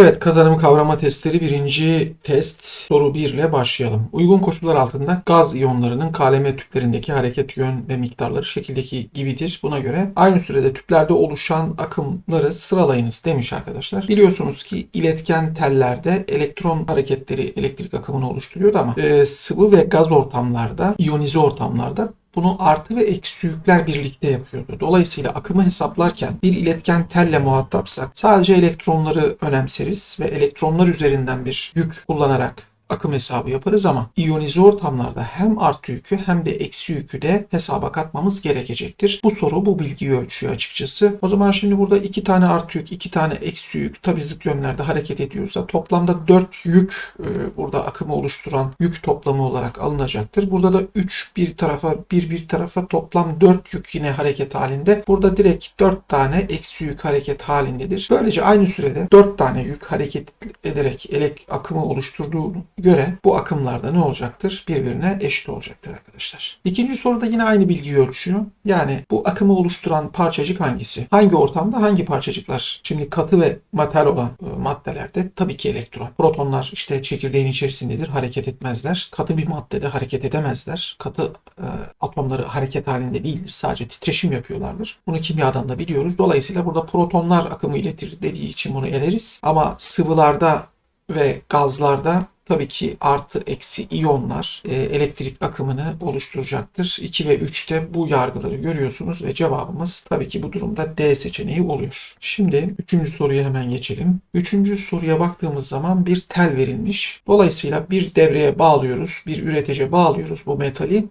Evet kazanım kavrama testleri birinci test soru 1 ile başlayalım. Uygun koşullar altında gaz iyonlarının KLM tüplerindeki hareket yön ve miktarları şekildeki gibidir. Buna göre aynı sürede tüplerde oluşan akımları sıralayınız demiş arkadaşlar. Biliyorsunuz ki iletken tellerde elektron hareketleri elektrik akımını oluşturuyordu ama e, sıvı ve gaz ortamlarda, iyonize ortamlarda bunu artı ve eksi yükler birlikte yapıyordu. Dolayısıyla akımı hesaplarken bir iletken telle muhatapsak sadece elektronları önemseriz ve elektronlar üzerinden bir yük kullanarak akım hesabı yaparız ama iyonize ortamlarda hem artı yükü hem de eksi yükü de hesaba katmamız gerekecektir. Bu soru bu bilgiyi ölçüyor açıkçası. O zaman şimdi burada iki tane artı yük, iki tane eksi yük tabi zıt yönlerde hareket ediyorsa toplamda 4 yük e, burada akımı oluşturan yük toplamı olarak alınacaktır. Burada da 3 bir tarafa, bir bir tarafa toplam 4 yük yine hareket halinde. Burada direkt 4 tane eksi yük hareket halindedir. Böylece aynı sürede 4 tane yük hareket ederek elek akımı oluşturduğunu göre bu akımlarda ne olacaktır? Birbirine eşit olacaktır arkadaşlar. İkinci soruda yine aynı bilgiyi ölçüyor. Yani bu akımı oluşturan parçacık hangisi? Hangi ortamda hangi parçacıklar? Şimdi katı ve metal olan e, maddelerde tabii ki elektron. Protonlar işte çekirdeğin içerisindedir. Hareket etmezler. Katı bir maddede hareket edemezler. Katı e, atomları hareket halinde değildir. Sadece titreşim yapıyorlardır. Bunu kimyadan da biliyoruz. Dolayısıyla burada protonlar akımı iletir dediği için bunu eleriz. Ama sıvılarda ve gazlarda tabii ki artı eksi iyonlar e, elektrik akımını oluşturacaktır. 2 ve 3'te bu yargıları görüyorsunuz ve cevabımız tabii ki bu durumda D seçeneği oluyor. Şimdi 3. soruya hemen geçelim. 3. soruya baktığımız zaman bir tel verilmiş. Dolayısıyla bir devreye bağlıyoruz, bir üretece bağlıyoruz bu metali.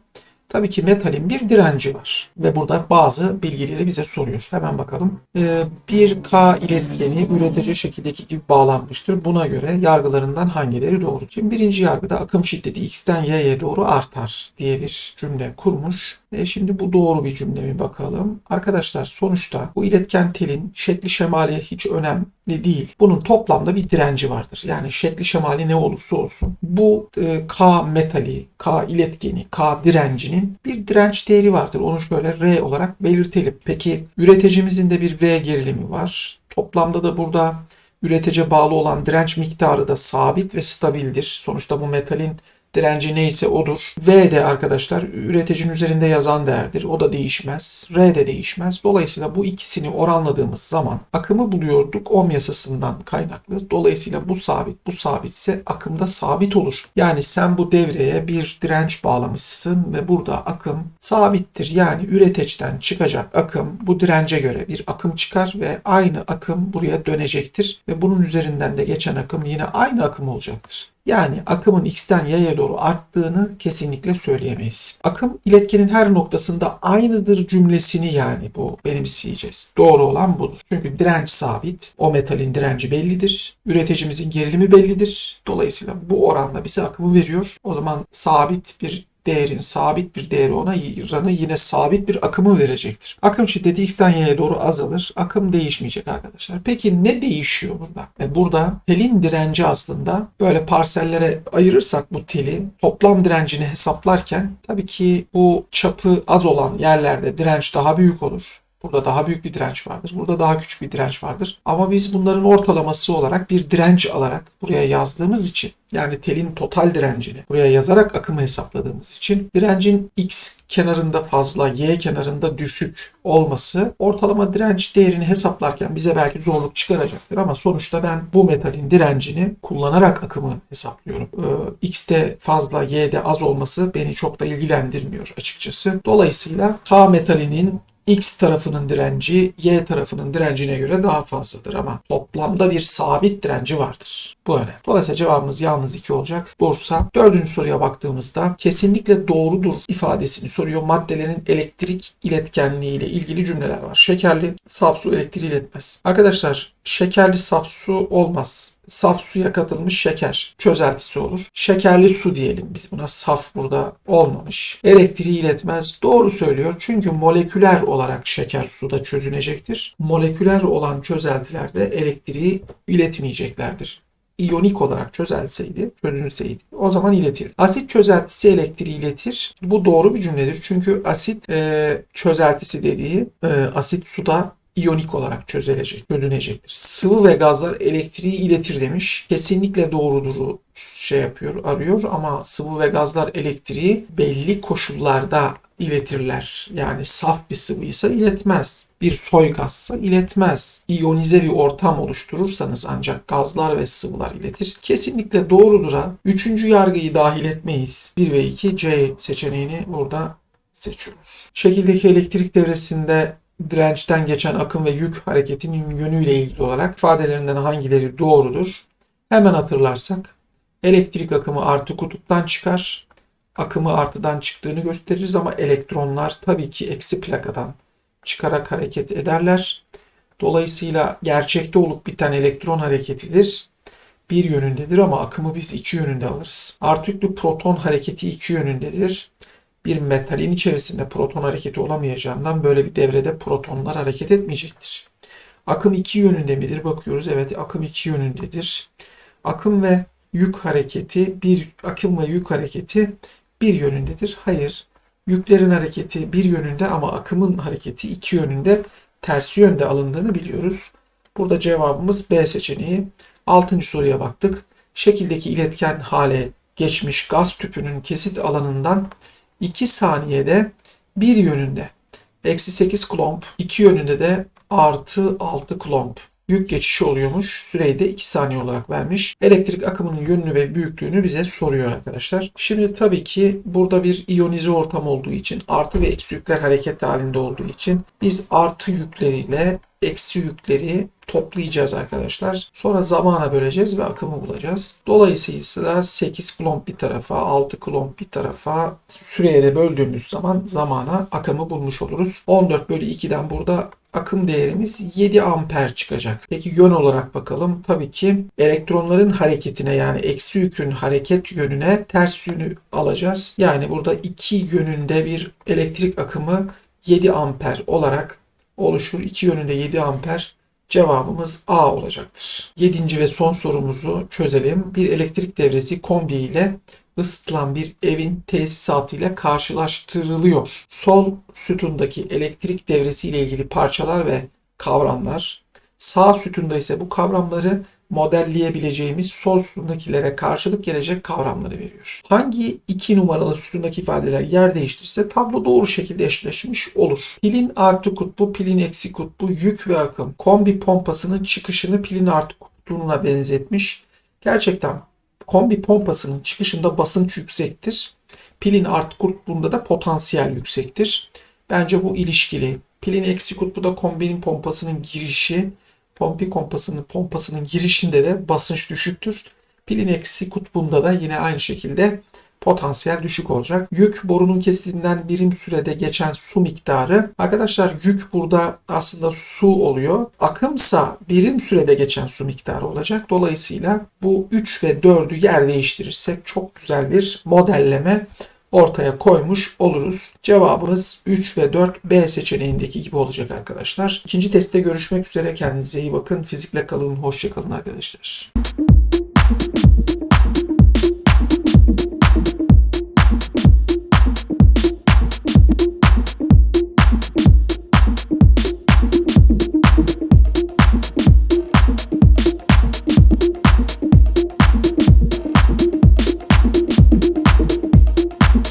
Tabii ki metalin bir direnci var ve burada bazı bilgileri bize soruyor. Hemen bakalım. Ee, bir K iletkeni üretici şekildeki gibi bağlanmıştır. Buna göre yargılarından hangileri doğru? Şimdi birinci yargıda akım şiddeti X'ten Y'ye doğru artar diye bir cümle kurmuş. E şimdi bu doğru bir cümle mi bakalım. Arkadaşlar sonuçta bu iletken telin şekli şemali hiç önemli değil. Bunun toplamda bir direnci vardır. Yani şekli şemali ne olursa olsun. Bu e, K metali, K iletkeni, K direncinin bir direnç değeri vardır. Onu şöyle R olarak belirtelim. Peki üreticimizin de bir V gerilimi var. Toplamda da burada üretece bağlı olan direnç miktarı da sabit ve stabildir. Sonuçta bu metalin Direnci neyse odur. V de arkadaşlar üreticinin üzerinde yazan değerdir. O da değişmez. R de değişmez. Dolayısıyla bu ikisini oranladığımız zaman akımı buluyorduk ohm yasasından kaynaklı. Dolayısıyla bu sabit, bu sabitse akımda sabit olur. Yani sen bu devreye bir direnç bağlamışsın ve burada akım sabittir. Yani üreteçten çıkacak akım bu dirence göre bir akım çıkar ve aynı akım buraya dönecektir. Ve bunun üzerinden de geçen akım yine aynı akım olacaktır. Yani akımın x'ten y'ye doğru arttığını kesinlikle söyleyemeyiz. Akım iletkenin her noktasında aynıdır cümlesini yani bu benimseyeceğiz. Doğru olan budur. Çünkü direnç sabit. O metalin direnci bellidir. Üreticimizin gerilimi bellidir. Dolayısıyla bu oranda bize akımı veriyor. O zaman sabit bir değerin sabit bir değeri ona ranı yine sabit bir akımı verecektir. Akım şiddeti x'ten y'ye doğru azalır. Akım değişmeyecek arkadaşlar. Peki ne değişiyor burada? E burada telin direnci aslında böyle parsellere ayırırsak bu teli toplam direncini hesaplarken tabii ki bu çapı az olan yerlerde direnç daha büyük olur. Burada daha büyük bir direnç vardır. Burada daha küçük bir direnç vardır. Ama biz bunların ortalaması olarak bir direnç alarak buraya yazdığımız için yani telin total direncini buraya yazarak akımı hesapladığımız için direncin x kenarında fazla, y kenarında düşük olması ortalama direnç değerini hesaplarken bize belki zorluk çıkaracaktır ama sonuçta ben bu metalin direncini kullanarak akımı hesaplıyorum. Ee, x'te fazla, y'de az olması beni çok da ilgilendirmiyor açıkçası. Dolayısıyla K metalinin X tarafının direnci Y tarafının direncine göre daha fazladır ama toplamda bir sabit direnci vardır. Bu önemli. Dolayısıyla cevabımız yalnız 2 olacak. Bursa. Dördüncü soruya baktığımızda kesinlikle doğrudur ifadesini soruyor. Maddelerin elektrik iletkenliği ile ilgili cümleler var. Şekerli saf su elektriği iletmez. Arkadaşlar şekerli saf su olmaz. Saf suya katılmış şeker çözeltisi olur. Şekerli su diyelim biz buna. Saf burada olmamış. Elektriği iletmez. Doğru söylüyor. Çünkü moleküler olarak şeker suda çözünecektir. Moleküler olan çözeltilerde elektriği iletmeyeceklerdir iyonik olarak çözelseydi, çözülseydi o zaman iletir. Asit çözeltisi elektriği iletir. Bu doğru bir cümledir. Çünkü asit e, çözeltisi dediği e, asit suda iyonik olarak çözülecek, çözünecektir. Sıvı ve gazlar elektriği iletir demiş. Kesinlikle doğrudur şey yapıyor, arıyor ama sıvı ve gazlar elektriği belli koşullarda iletirler. Yani saf bir sıvıysa iletmez. Bir soy gazsa iletmez. İyonize bir ortam oluşturursanız ancak gazlar ve sıvılar iletir. Kesinlikle doğrudur ha. Üçüncü yargıyı dahil etmeyiz. 1 ve 2 C seçeneğini burada seçiyoruz. Şekildeki elektrik devresinde dirençten geçen akım ve yük hareketinin yönüyle ilgili olarak ifadelerinden hangileri doğrudur? Hemen hatırlarsak elektrik akımı artı kutuptan çıkar. Akımı artıdan çıktığını gösteririz ama elektronlar tabii ki eksi plakadan çıkarak hareket ederler. Dolayısıyla gerçekte olup biten elektron hareketidir. Bir yönündedir ama akımı biz iki yönünde alırız. Artı yüklü proton hareketi iki yönündedir bir metalin içerisinde proton hareketi olamayacağından böyle bir devrede protonlar hareket etmeyecektir. Akım iki yönünde midir? Bakıyoruz. Evet akım iki yönündedir. Akım ve yük hareketi bir akım ve yük hareketi bir yönündedir. Hayır. Yüklerin hareketi bir yönünde ama akımın hareketi iki yönünde tersi yönde alındığını biliyoruz. Burada cevabımız B seçeneği. Altıncı soruya baktık. Şekildeki iletken hale geçmiş gaz tüpünün kesit alanından 2 saniyede bir yönünde eksi 8 klomp, iki yönünde de artı 6 klomp yük geçişi oluyormuş. Süreyi de 2 saniye olarak vermiş. Elektrik akımının yönünü ve büyüklüğünü bize soruyor arkadaşlar. Şimdi tabii ki burada bir iyonize ortam olduğu için artı ve eksi yükler hareket halinde olduğu için biz artı yükleriyle eksi yükleri toplayacağız arkadaşlar. Sonra zamana böleceğiz ve akımı bulacağız. Dolayısıyla 8 klomp bir tarafa, 6 klomp bir tarafa süreye de böldüğümüz zaman zamana akımı bulmuş oluruz. 14 bölü 2'den burada akım değerimiz 7 amper çıkacak. Peki yön olarak bakalım. Tabii ki elektronların hareketine yani eksi yükün hareket yönüne ters yönü alacağız. Yani burada iki yönünde bir elektrik akımı 7 amper olarak oluşur. İki yönünde 7 amper cevabımız A olacaktır. Yedinci ve son sorumuzu çözelim. Bir elektrik devresi kombi ile ısıtılan bir evin tesisatı ile karşılaştırılıyor. Sol sütundaki elektrik devresi ile ilgili parçalar ve kavramlar, sağ sütunda ise bu kavramları modelleyebileceğimiz sol sütundakilere karşılık gelecek kavramları veriyor. Hangi iki numaralı sütundaki ifadeler yer değiştirirse tablo doğru şekilde eşleşmiş olur. Pilin artı kutbu, pilin eksi kutbu, yük ve akım. Kombi pompasının çıkışını pilin artı kutbuna benzetmiş. Gerçekten kombi pompasının çıkışında basınç yüksektir. Pilin artı kutbunda da potansiyel yüksektir. Bence bu ilişkili. Pilin eksi kutbu kombinin pompasının girişi Pompi kompasının pompasının girişinde de basınç düşüktür. Pilin eksi kutbunda da yine aynı şekilde potansiyel düşük olacak. Yük borunun kestiğinden birim sürede geçen su miktarı. Arkadaşlar yük burada aslında su oluyor. Akımsa birim sürede geçen su miktarı olacak. Dolayısıyla bu 3 ve 4'ü yer değiştirirsek çok güzel bir modelleme ortaya koymuş oluruz. Cevabımız 3 ve 4 B seçeneğindeki gibi olacak arkadaşlar. İkinci testte görüşmek üzere. Kendinize iyi bakın. Fizikle kalın. Hoşçakalın arkadaşlar.